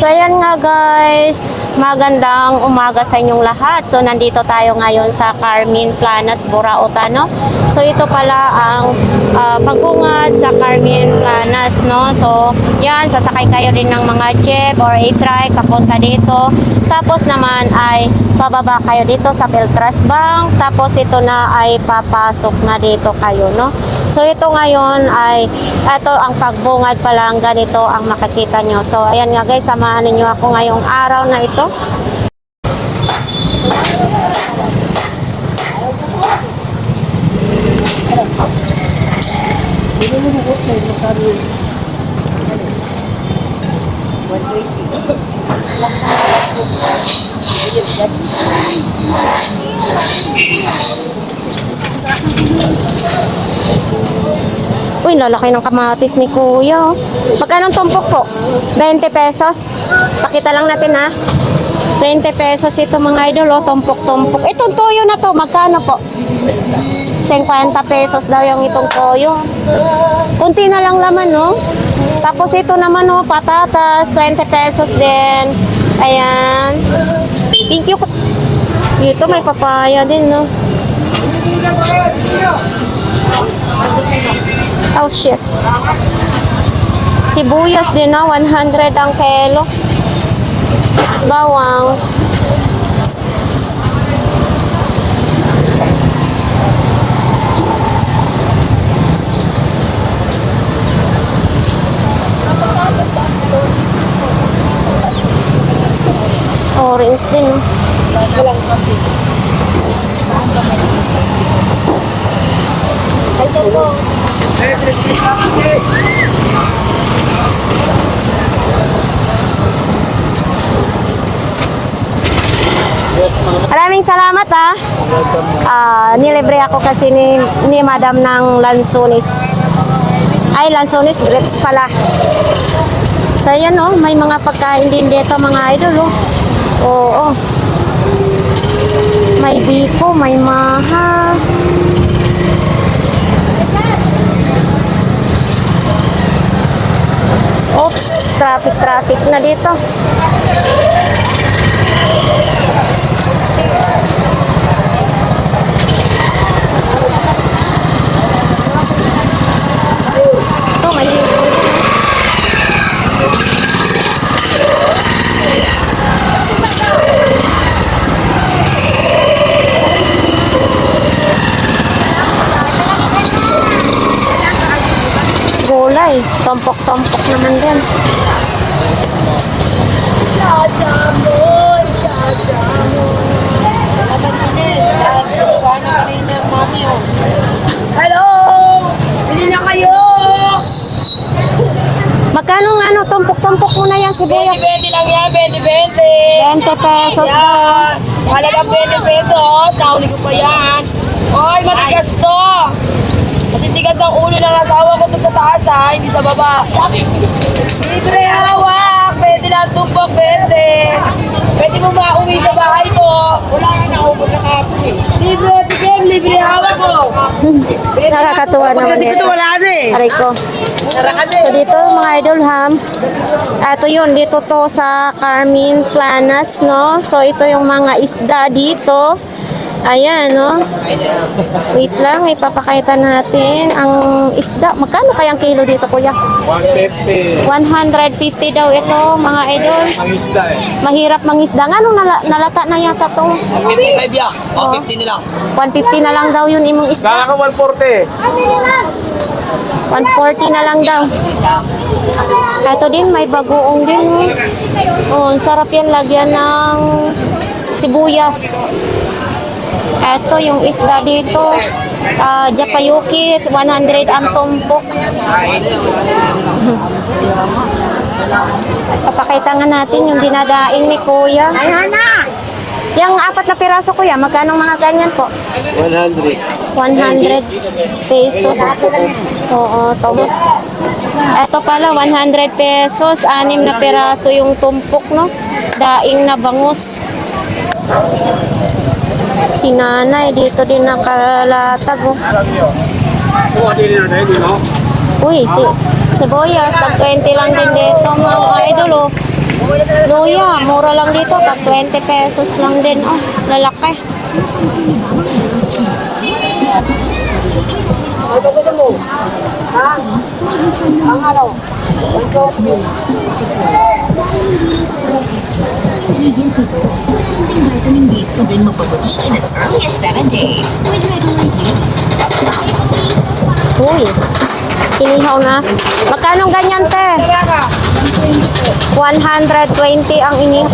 So ayan nga guys, magandang umaga sa inyong lahat. So nandito tayo ngayon sa Carmen Planas, Burauta, no? So ito pala ang ah, pagbungad sa Carmen Planas, no? So yan, sasakay kayo rin ng mga jeep or a-trike papunta dito. Tapos naman ay pababa kayo dito sa Beltras Bank. Tapos ito na ay papasok na dito kayo, no? So ito ngayon ay ito ang pagbungad pa lang ganito ang makikita nyo. So ayan nga guys, samahan ninyo ako ngayong araw na ito. Uy, lalaki ng kamatis ni Kuya. Magkano tumpok po? 20 pesos. Pakita lang natin ha. 20 pesos ito mga idol, oh, tumpok-tumpok. Itong toyo na to, magkano po? 50 pesos daw yung itong toyo. Kunti na lang laman, no? Tapos ito naman, oh, patatas, 20 pesos din. Ayan. Thank you. Dito may papaya din, no? Oh, shit. Sibuyas din, no? 100 ang kelo. Bawang. Orange din, no? Maraming salamat ah. Ah, nilibre ako kasi ni, ni Madam ng Lansones. Ay, Lansones grapes pala. So, yan oh, may mga pagkain din dito mga idol oh. Oo. May biko, may maha. Oops, traffic traffic na dito. Ito, may gulay. Tompok-tompok naman din. Hello! Bili na kayo! Magkano nga ano, tumpok-tumpok muna yan sibuyas? 20-20 lang yan, 20-20. 20 pesos daw. Yan. Halagang 20 pesos. Sauli ko pa yan. Oy, matigas to. Kasi tigas ng ulo ng asawa ko to sa taas ha, hindi sa baba. Libre hawak. Pwede lang tumpok, 20. Pwede mo mauwi sa bahay to. Wala nga naubos na kahapon eh. Libre, tikim, libre hawak ko. Nakakatuwa naman Dito ito. wala na eh. Aray ko. So dito mga idol ham, ito yun, dito to sa Carmen Planas, no? So ito yung mga isda dito. Ayan, no? Wait lang, may papakita natin ang isda. Magkano kayang kilo dito, kuya? 150 150 daw ito, mga idol. ang isda eh. Mahirap mangisda. Nga nung nala- nalata na yata to. 55 ya. O, 50 na lang. 150 na lang daw yun imong Kala isda. ko 140. 140 na lang daw. Ito din, may bagoong din. Oh, sarap yan lagyan ng sibuyas. Ito yung isda dito. Ah, Japayuki, 100 ang tumpok. Papakita nga natin yung dinadaing ni Kuya. Ayan na! Yung apat na piraso Kuya, magkano mga ganyan po? 100. 100 pesos. Oo, to. Ito pala, 100 pesos. Anim na peraso yung tumpok, no? Daing na bangus. Si nanay, dito din nakalatag, oh. Ano? Uy, si, Sibuyas, tag 20 lang din dito mga idol oh. Luya, mura lang dito, tag 20 pesos lang din oh. Lalaki. Vitamin B pwedeng magpaputi in as early as 7 days with regular use. Uy, inihaw na. Magkano ganyan te? 120 ang inihaw.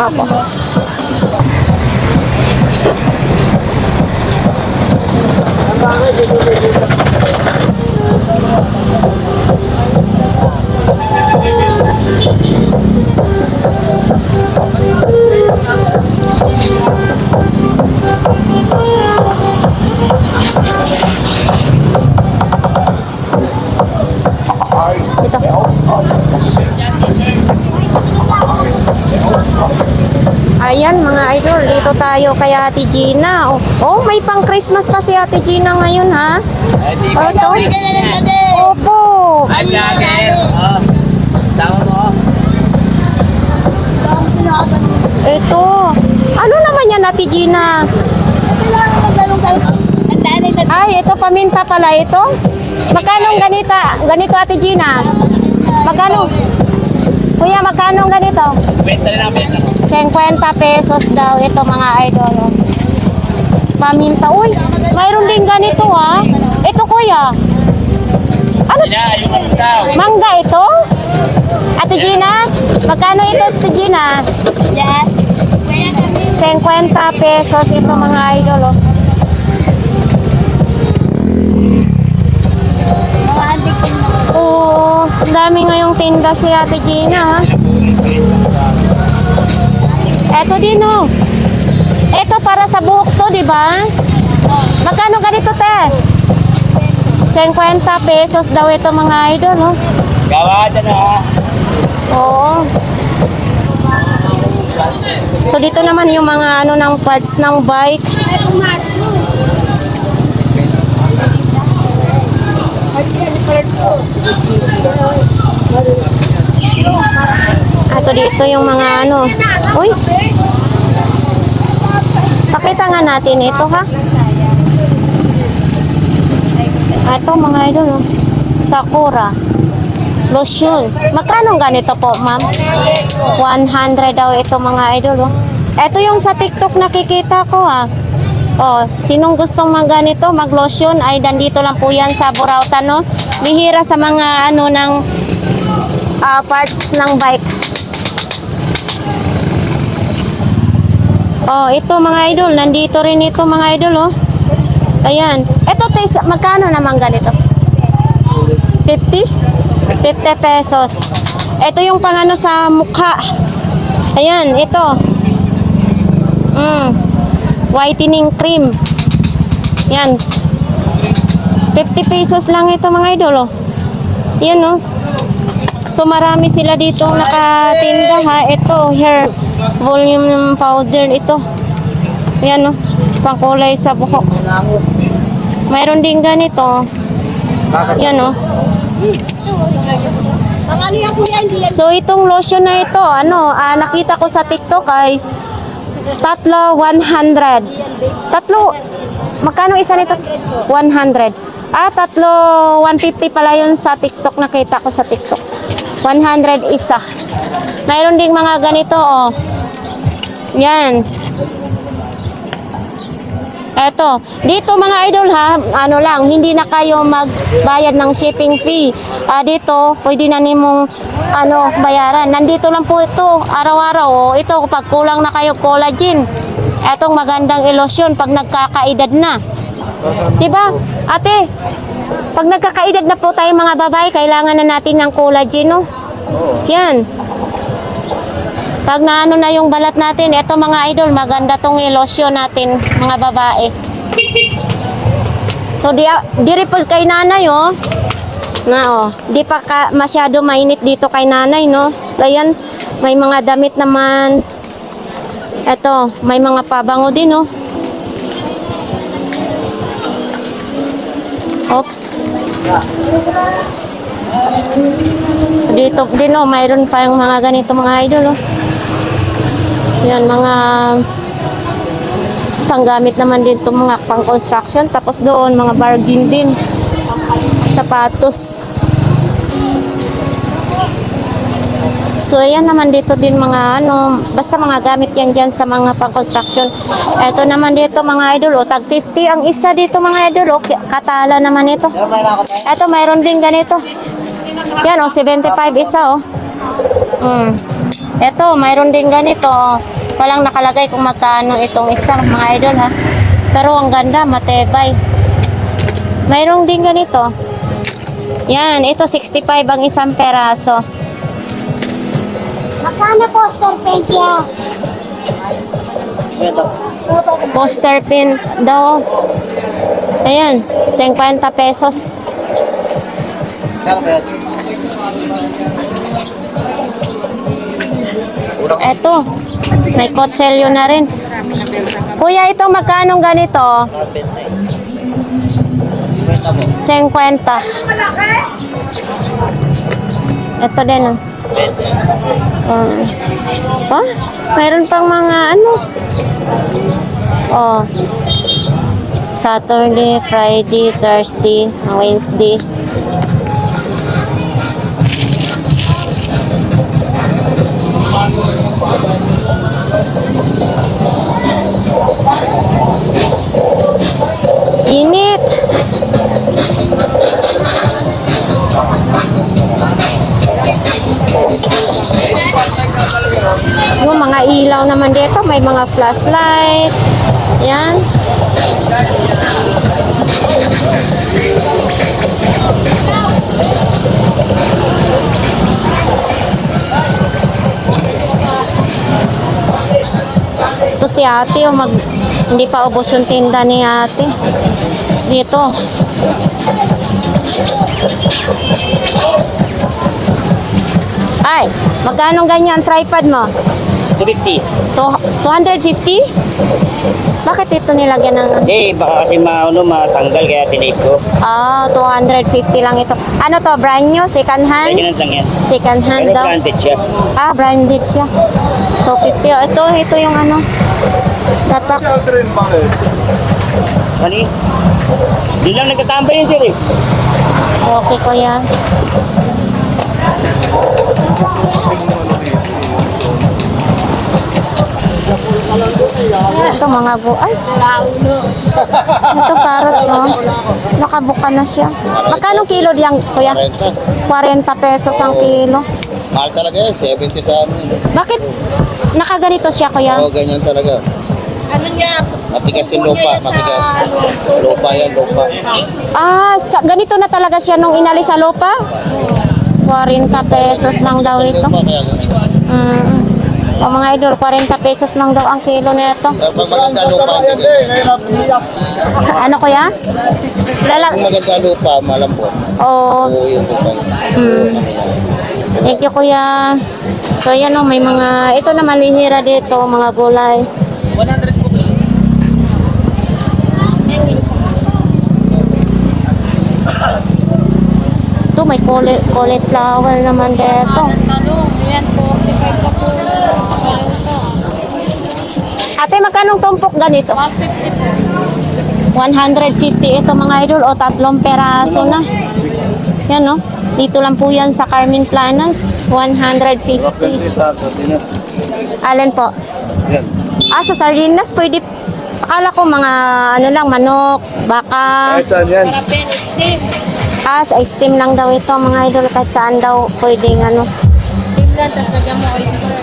Apo. Ayan mga idol, dito tayo kay Ate Gina. Oh, oh may pang Christmas pa si Ate Gina ngayon ha. Oh, ito. Opo. Ay, vlogger. Oh. Ito. Ano naman yan Ate Gina? Ay, ito paminta pala ito. Magkano ganita? Ganito Ate Gina? Magkano? Kuya, magkano ganito? Benta na lang, benta. 50 pesos daw ito mga idol. Paminta. Uy, mayroon din ganito ha. Ito kuya. Ano? Mangga ito? Ate Gina? Magkano ito Ate Gina? 50 pesos ito mga idol. Oh. Oo, ang dami ngayong tinda si Ate Gina ha. Eto din oh. Ito para sa buhok to, di ba? Magkano ganito te? 50 pesos daw ito mga idol, oh. Gawa dyan ha. Oo. So dito naman yung mga ano ng parts ng bike. Ato dito yung mga ano. Uy. Pakita nga natin ito ha. Ito mga idol. oh. Sakura. Lotion. Magkano ganito po, ma'am? 100 daw ito mga idol. Oh. Ito yung sa TikTok nakikita ko ah. Oh, sinong gustong mag ganito, mag-lotion ay dandito lang po yan sa Burautan, no? Bihira sa mga ano ng ah, parts ng bike. Oh, ito mga idol, nandito rin ito mga idol, oh. Ayan. Ito, tes, magkano naman ganito? 50? 50 pesos. Ito yung pangano sa mukha. Ayan, ito. Mm. Whitening cream. Yan. 50 pesos lang ito mga idol, oh. Yan, oh. So marami sila dito nakatinda ha. Ito, hair volume powder ito. Yan, oh. Pangkulay sa buhok. Mayroon din ganito. Yan, oh. So itong lotion na ito, ano, ah, nakita ko sa TikTok ay tatlo 100. Tatlo Magkano isa nito? 100. Ah, tatlo 150 pala yun sa TikTok nakita ko sa TikTok. 100 isa. Mayroon ding mga ganito oh. Yan. Eto, dito mga idol ha, ano lang, hindi na kayo magbayad ng shipping fee. Ah, dito, pwede na nimong ano, bayaran. Nandito lang po ito, araw-araw. Oh. Ito, pag kulang na kayo collagen. Etong magandang ilosyon pag nagkakaedad na. 'Di ba? Ate, pag nagkakaedad na po tayo mga babae, kailangan na natin ng collagen, no? Yan. Pag naano na yung balat natin, eto mga idol, maganda tong ilosyon natin, mga babae. So, di, diri po kay nanay, oh. Na, oh. Di pa ka, masyado mainit dito kay nanay, no? So, ayan, may mga damit naman. Eto, may mga pabango din, oh. Oops. Dito din oh, mayroon pa yung mga ganito mga idol oh. Yan, mga panggamit naman dito mga pang construction tapos doon mga bargain din sapatos So, ayan naman dito din mga ano, basta mga gamit yan dyan sa mga pang-construction. Ito naman dito mga idol, o, tag 50 ang isa dito mga idol, o, ki- katala naman ito. Ito, mayroon din ganito. Yan, o, 75 isa, o. Mm. Ito, mayroon din ganito. o. Walang nakalagay kung magkano itong isa, mga idol, ha. Pero ang ganda, matebay. Mayroon din ganito. Yan, ito 65 ang isang peraso. Magkano poster paint ya? Poster pin daw. Ayan, 50 pesos. Eto, may kotselyo na rin. Kuya, ito magkano ganito? 50. Ito din. Um, oh, mayroon pang mga ano. Oh. Saturday, Friday, Thursday, Wednesday. May mga flashlight. Yan. Ito si ate, oh, mag, hindi pa ubos yung tinda ni ate. Dito. Ay, magkano ganyan tripod mo? 250. To- 250? Bakit ito nilagyan ng... Eh, baka kasi maano, matanggal kaya tinape ko. Ah, 250 lang ito. Ano to, brand new? Second hand? Second hand lang yan. Second hand Pero daw? planted siya. Ah, branded siya. 250. Oh, ito, ito yung ano. Tatak. Yun? Di lang nagtatambay yun sir eh. Okay, kuya. Ito mga go. Ay. Ito carrots, oh. Nakabuka na siya. Magkano kilo diyan, kuya? 40 pesos ang kilo. Mahal talaga yan, 70 sa amin. Bakit nakaganito siya, kuya? Oo, ganyan talaga. Ano niya? Matigas yung lupa, matigas. Lupa yan, lupa. Ah, sa, ganito na talaga siya nung inalis sa lupa? 40 pesos lang daw ito. Mm. O mga idol, 40 pesos lang daw ang kilo pag maganda lupa, sige. Ano kuya? Lala Kung maganda lupa, malambot. Oh, Oo, yung lupa. mm. Thank you kuya. So yan o, may mga, ito na malihira dito, mga gulay. 100 po. Ito, may cauliflower naman dito. Ate, magkano tumpok ganito? 150 ito mga idol o tatlong peraso na. Yan no. Dito lang po yan sa Carmen Planas. 150. sa Sardinas. Alin po? Yan. Ah, sa sardinas pwede. Akala ko mga ano lang, manok, baka. Ay, saan yan? Ah, sa steam lang daw ito mga idol. Kahit saan daw pwedeng ano. Steam lang, tapos lagyan mo oyster.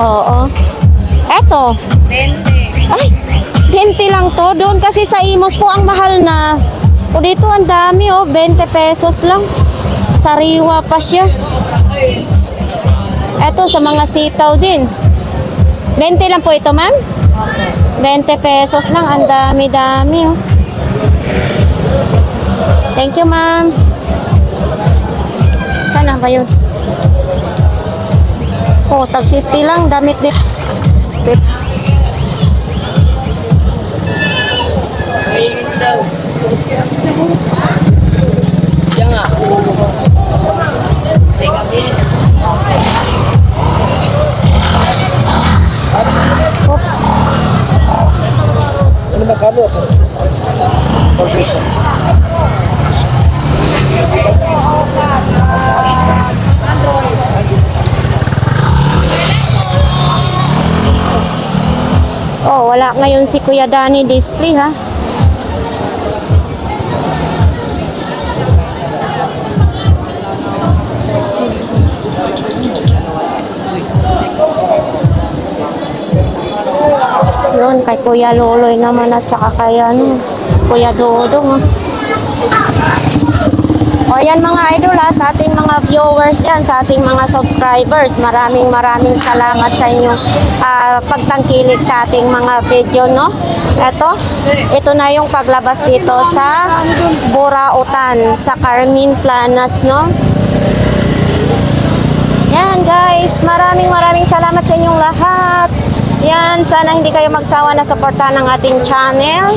Oo. Eto. 20. Ay, 20 lang to. Doon kasi sa Imos po ang mahal na. O dito ang dami oh, 20 pesos lang. Sariwa pa siya. Eto sa mga sitaw din. 20 lang po ito, ma'am? 20 pesos lang. Ang dami-dami oh. Thank you, ma'am. Sana ba yun? Oh, tag 50 lang. Damit din. Fif- Mainit daw. nga. Oops. Ano magkano? Oh, wala ngayon si Kuya Danny display ha. Yun, kay Kuya Loloy naman at saka kay ano, Kuya Dodong. O yan mga idol ha, sa ating mga viewers yan, sa ating mga subscribers, maraming maraming salamat sa inyong ah, pagtangkilik sa ating mga video, no? Ito, ito na yung paglabas dito sa Burautan, sa Carmen Planas, no? Yan guys, maraming maraming salamat sa inyong lahat. Yan, sana hindi kayo magsawa na suportahan ng ating channel.